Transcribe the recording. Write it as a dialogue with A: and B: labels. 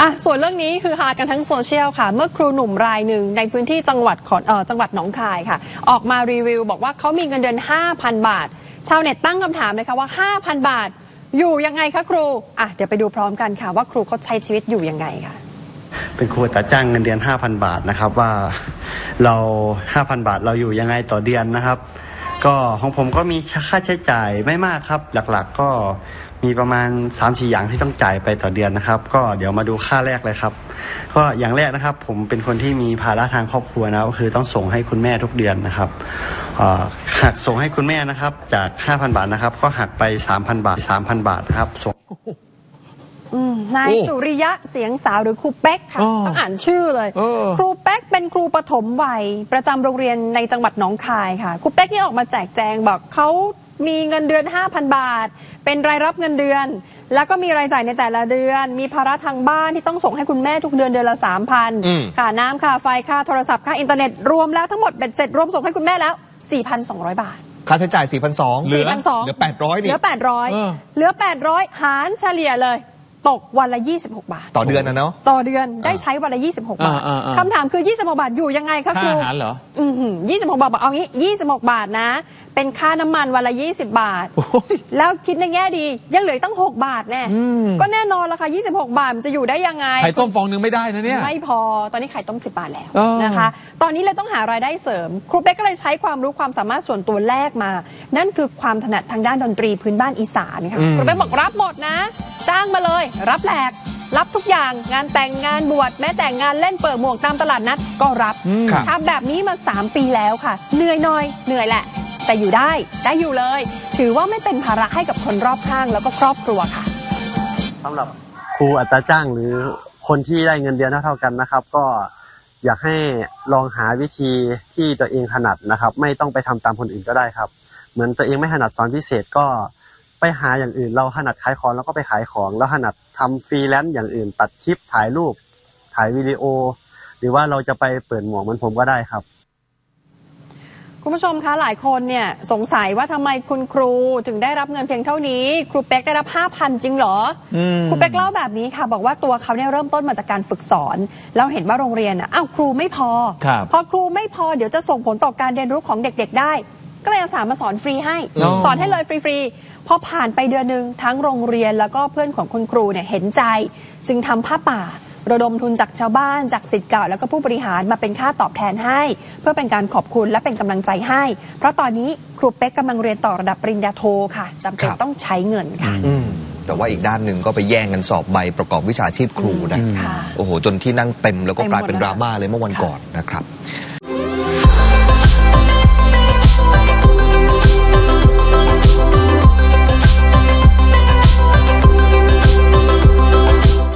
A: อะส่วนเรื่องนี้คือฮากันทั้งโซเชียลค่ะ เมื่อครูหนุ่มรายหนึ่งในพื้นที่จังหวัดขอนเอ่อจังหวัดหนองคายค่ะ ออกมารีวิว บอกว่าเขามีเงินเดือน 5,000 บาท ชาวเน็ตตั้งคำถามเลยค่ะว่า 5,000 บาท อยู่ยังไงคะครูอะเดี๋ยวไปดูพร้อมกันค่ะว่าครูเขาใช้ชีวิตอยู่ยังไงค่ะ
B: เป็นครูอัตราจ้างเงินเดือน 5,000 บาทนะครับว่าเรา 5,000 บาทเราอยู่ยังไงต่อเดือนนะครับ ก็ของผมก็มีค่าใช้จ่ายไม่มากครับ หลักๆก็มีประมาณ3 4อย่างที่ต้องจ่ายไปต่อเดือนนะครับ ก็เดี๋ยวมาดูค่าแรกเลยครับ ก็อย่างแรกนะครับ ผมเป็นคนที่มีภาระทางครอบครัวนะก็คือต้องส่งให้คุณแม่ทุกเดือนนะครับหักส่งให้คุณแม่นะครับ จาก 5,000 บาทนะครับ ก็หักไป 3,000 บาท 3,000 บาทครับส่ง
A: อืมนาย
C: โอ้
A: สุริยะเสียงสาวหรือครูเป๊กค่ะ
C: อ๋อ
A: ต้องอ่านชื่อเลย
C: เออ
A: ครูเป๊กเป็นครูปฐมวัย ประจำโรงเรียนในจังหวัดหนองคายค่ะ ครูเป๊กนี่ออกมาแจกแจงบอกเขามีเงินเดือน 5,000 บาท เป็นรายรับเงินเดือน แล้วก็มีรายจ่ายในแต่ละเดือน มีภาระทางบ้านที่ต้องส่งให้คุณแม่ทุกเดือนเดือนละ
C: อืม
A: 3,000ค่าน้ำค่าไฟค่าโทรศัพท์ค่าอินเทอร์เน็ตรวมแล้วทั้งหมดเบ็ดเสร็จรวมส่งให้คุณแม่แล้ว 4,200 บาท
C: ค่าใช้จ่าย4,200
A: เหลือ
C: เหลือ800
A: เห
C: นี่
A: ลือ 800
C: เออ
A: เหลือ 800 หารเฉลี่ยเลย ตกวันละ 26 บาท
C: ต่อเดือนนะเนาะ
A: ต่อเดือนได้ใช้วันละ 26 บาท
D: อ่าอ่าอ่า
A: คำถามคือ 26 บาทอยู่ยังไงคะค
D: ค่า
A: รู
D: อาหารเหรอ
A: อือหือ26 บาทบอกเอางี้ 26 บาทนะ เป็นค่าน้ำมันวันละ 20 บาท
D: โอ้ย
A: แล้วคิดในแง่ดี ยังเหลืออกตั้ง 6 บาทแน่
D: อืม
A: ก็แน่นอนละค่ะ 26 บาทมันจะอยู่ได้ยังไง
D: ไข่ต้มฟองหนึงไม่ได้นะเนี่ย
A: ไม่พอ ตอนนี้ไข่ต้ม 10 บาทแล้ว
D: เออ
A: นะคะ ตอนนี้เลยต้องหารายได้เสริม ครูเป๊กก็เลยใช้ความรู้ความสามารถส่วนตัวแรกมา นั่นคือความถนัดทางด้านดนตรีพื้นบ้านอีสานค่ะ ครูเป๊กบอกรับหมดนะ จ้างมาเลย รับแหลก รับทุกอย่างงานแต่งงานบวชแม้แต่งานเล่นเปิดหมวกตามตลาดนัดก็รับ
C: ครับ
A: ทำแบบนี้มา 3 ปีแล้วค่ะ เหนื่อยหน่อยเหนื่อยแหละ แต่อยู่ได้ได้อยู่เลย ถือว่าไม่เป็นภาระให้กับคนรอบข้างแล้วก็ครอบครัวค่ะ
B: สำหรับครูอัตราจ้างหรือคนที่ได้เงินเดือนเท่าๆกันนะครับ ก็อยากให้ลองหาวิธีที่ตัวเองถนัดนะครับ ไม่ต้องไปทำตามคนอื่นก็ได้ครับ เหมือนตัวเองไม่ถนัดสอนพิเศษก็ ไปหาอย่างอื่น เราถนัดขายของแล้วก็ไปขายของแล้วถนัดทำฟรีแลนซ์อย่างอื่น ตัดคลิปถ่ายรูป ถ่ายวิดีโอ หรือว่าเราจะไปเปิดหมวกเหมือนผมก็ได้ครับ
A: คุณผู้ชมคะหลายคนเนี่ยสงสัยว่าทำไมคุณครูถึงได้รับเงินเพียงเท่านี้ ครูเป๊กได้รับ5,000จริงเหรออ
D: ม
A: ครูเป๊กเล่าแบบนี้ค่ะ บอกว่าตัวเขาเนี่ยเริ่มต้นมาจากการฝึกสอน แล้วเห็นว่าโรงเรียนอะอ้าวครูไม่พอ
D: ครับ
A: พอครูไม่พอเดี๋ยวจะส่งผลต่อการเรียนรู้ของเด็กๆได้ ก็เลยอาสามาสอนฟรีให้
D: อ๋อ
A: สอนให้เลยฟรีๆพอผ่านไปเดือนหนึ่งทั้งโรงเรียนแล้วก็เพื่อนของคุณครูเนี่ยเห็นใจ จึงทำผ้าป่า ระดมทุนจากชาวบ้านจากสิทธิ์เก่าแล้วก็ผู้บริหารมาเป็นค่าตอบแทนให้ เพื่อเป็นการขอบคุณและเป็นกำลังใจให้ เพราะตอนนี้ครูเป๊กกำลังเรียนต่อระดับปริญญาโทค่ะจำเป็น
C: ครับ
A: ต้องใช้เงินค่ะ
C: อืมแต่ว่าอีกด้านหนึ่งก็ไปแย่งกันสอบใบประกอบวิชาชีพครูนะ
A: ค่ะ
C: โอ้โห จนที่นั่งเต็มแล้วก็
A: เต็มหมด
C: กลายเป็น
A: แล้ว
C: ดราม่าเลยเมื่อวัน
A: ค่ะ
C: ก่อนนะครับ